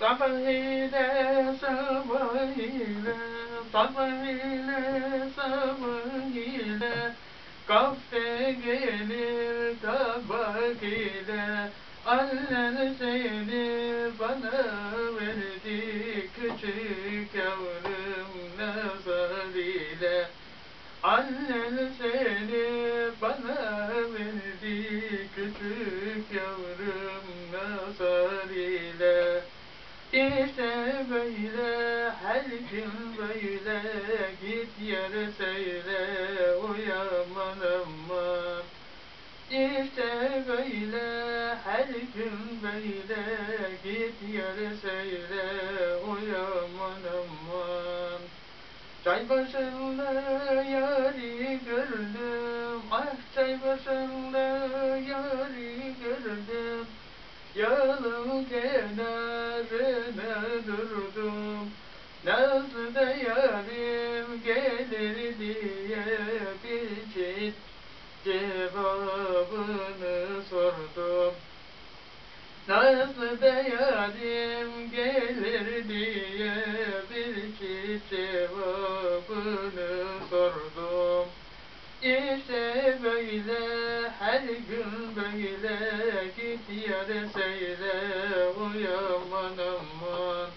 Sabah ile sabah ile sabah ile sabah ile Kahve gelir tabak ile Annen seni bana verdi küçük yavrum nazar ile Annen seni bana verdi küçük yavrum böyle gün böyle. Git yere söyle uyaman aman İşte böyle gün böyle. Git yere söyle uyaman aman Çay başında yari gördüm. Ah çay başında yari gördüm. Yolun kenarına durdum Nazlı yarim gelir diye bir çift cevabını sordum. Nazlı yarim gelir diye bir çift cevabını sordum. İşte böyle her gün böyle git yere söyle uyaman aman.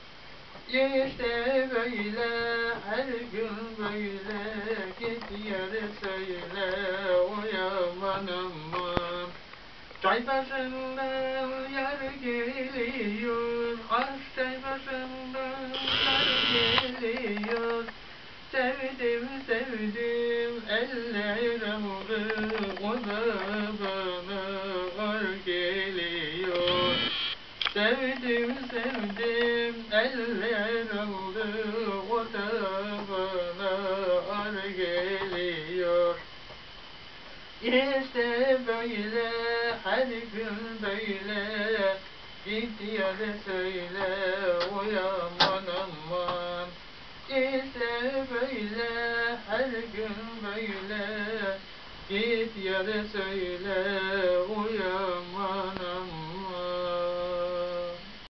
İşte böyle her gün böyle git yere söyle uyaman aman. Çay başından yar geliyor Aşk çay başından yar geliyor. Sevdim sevdim eller aldı O da bana ar geliyor. Sevdim sevdim eller aldı O da bana ar geliyor. İşte böyle her gün böyle Git yere söyle uyaman aman İşte böyle her gün böyle. Git yere söyle